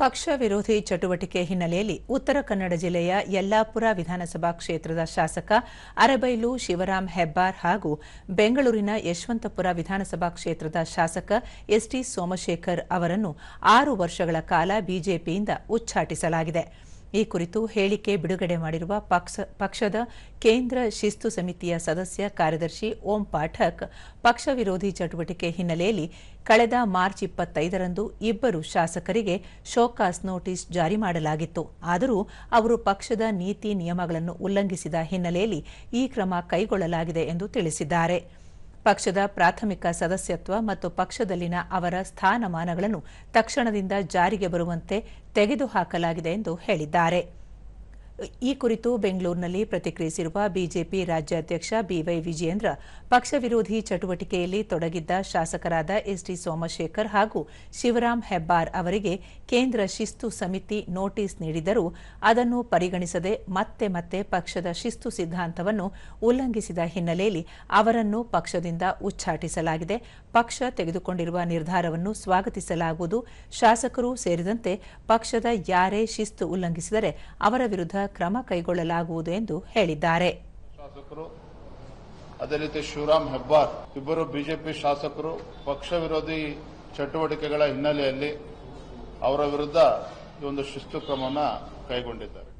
ಪಕ್ಷ ವಿರೋಧಿ ಚಟುವಟಿಕೆ ಹಿನ್ನೆಲೆಯಲ್ಲಿ ಉತ್ತರ ಕನ್ನಡ ಜಿಲ್ಲೆಯ ಯಲ್ಲಾಪುರ ವಿಧಾನಸಭಾ ಕ್ಷೇತ್ರದ ಶಾಸಕ ಅರಬೈಲು ಶಿವರಾಮ್ ಹೆಬ್ಬಾರ್ ಹಾಗೂ ಬೆಂಗಳೂರಿನ ಯಶವಂತಪುರ ವಿಧಾನಸಭಾ ಕ್ಷೇತ್ರದ ಶಾಸಕ ಎಸ್ಟಿ ಸೋಮಶೇಖರ್ ಅವರನ್ನು ಆರು ವರ್ಷಗಳ ಕಾಲ ಬಿಜೆಪಿಯಿಂದ ಉಚ್ಚಾಟಿಸಲಾಗಿದೆ. ಈ ಕುರಿತು ಹೇಳಿಕೆ ಬಿಡುಗಡೆ ಮಾಡಿರುವ ಪಕ್ಷ- ಪಕ್ಷದ ಕೇಂದ್ರ ಶಿಸ್ತು ಸಮಿತಿಯ ಸದಸ್ಯ ಕಾರ್ಯದರ್ಶಿ ಓಂ ಪಾಠಕ್, ಪಕ್ಷ ವಿರೋಧಿ ಚಟುವಟಿಕೆ ಹಿನ್ನೆಲೆಯಲ್ಲಿ ಕಳೆದ ಮಾರ್ಚ್ ಇಪ್ಪತ್ತೈದರಂದು ಇಬ್ಬರು ಶಾಸಕರಿಗೆ ಶೋಕಾಸ್ ನೋಟಿಸ್ ಜಾರಿ ಮಾಡಲಾಗಿತ್ತು. ಆದರೂ ಅವರು ಪಕ್ಷದ ನೀತಿ ನಿಯಮಗಳನ್ನು ಉಲ್ಲಂಘಿಸಿದ ಹಿನ್ನೆಲೆಯಲ್ಲಿ ಈ ಕ್ರಮ ಕೈಗೊಳ್ಳಲಾಗಿದೆ ಎಂದು ತಿಳಿಸಿದ್ದಾರೆ. ಪಕ್ಷದ ಪ್ರಾಥಮಿಕ ಸದಸ್ಯತ್ವ ಮತ್ತು ಪಕ್ಷದಲ್ಲಿನ ಅವರ ಸ್ಥಾನಮಾನಗಳನ್ನು ತಕ್ಷಣದಿಂದ ಜಾರಿಗೆ ಬರುವಂತೆ ತೆಗೆದುಹಾಕಲಾಗಿದೆ ಎಂದು ಹೇಳಿದ್ದಾರೆ. ಈ ಕುರಿತು ಬೆಂಗಳೂರಿನಲ್ಲಿ ಪ್ರತಿಕ್ರಿಯಿಸಿರುವ ಬಿಜೆಪಿ ರಾಜ್ಯಾಧ್ಯಕ್ಷ ಬಿವೈ ವಿಜಯೇಂದ್ರ ಪಕ್ಷ ವಿರೋಧಿ ಚಟುವಟಿಕೆಯಲ್ಲಿ ತೊಡಗಿದ್ದ ಶಾಸಕರಾದ ಎಸ್ಡಿ ಸೋಮಶೇಖರ್ ಹಾಗೂ ಶಿವರಾಮ್ ಹೆಬ್ಬಾರ್ ಅವರಿಗೆ ಕೇಂದ್ರ ಶಿಸ್ತು ಸಮಿತಿ ನೋಟಿಸ್ ನೀಡಿದರೂ ಅದನ್ನು ಪರಿಗಣಿಸದೆ ಮತ್ತೆ ಮತ್ತೆ ಪಕ್ಷದ ಶಿಸ್ತು ಸಿದ್ಧಾಂತವನ್ನು ಉಲ್ಲಂಘಿಸಿದ ಹಿನ್ನೆಲೆಯಲ್ಲಿ ಅವರನ್ನು ಪಕ್ಷದಿಂದ ಉಚ್ಚಾಟಿಸಲಾಗಿದೆ. ಪಕ್ಷ ತೆಗೆದುಕೊಂಡಿರುವ ನಿರ್ಧಾರವನ್ನು ಸ್ವಾಗತಿಸಲಾಗುವುದು. ಶಾಸಕರು ಸೇರಿದಂತೆ ಪಕ್ಷದ ಯಾರೇ ಶಿಸ್ತು ಉಲ್ಲಂಘಿಸಿದರೆ ಅವರ ವಿರುದ್ಧ ಕ್ರಮ ಕೈಗೊಳ್ಳಲಾಗುವುದು ಎಂದು ಹೇಳಿದ್ದಾರೆ. ಅದೇ ರೀತಿ ಶಿವರಾಮ್ ಹೆಬ್ಬಾರ್, ಇಬ್ಬರು ಬಿಜೆಪಿ ಶಾಸಕರು ಪಕ್ಷ ವಿರೋಧಿ ಚಟುವಟಿಕೆಗಳ ಹಿನ್ನೆಲೆಯಲ್ಲಿ ಅವರ ವಿರುದ್ಧ ಈ ಒಂದು ಶಿಸ್ತು ಕ್ರಮವನ್ನು ಕೈಗೊಂಡಿದ್ದಾರೆ.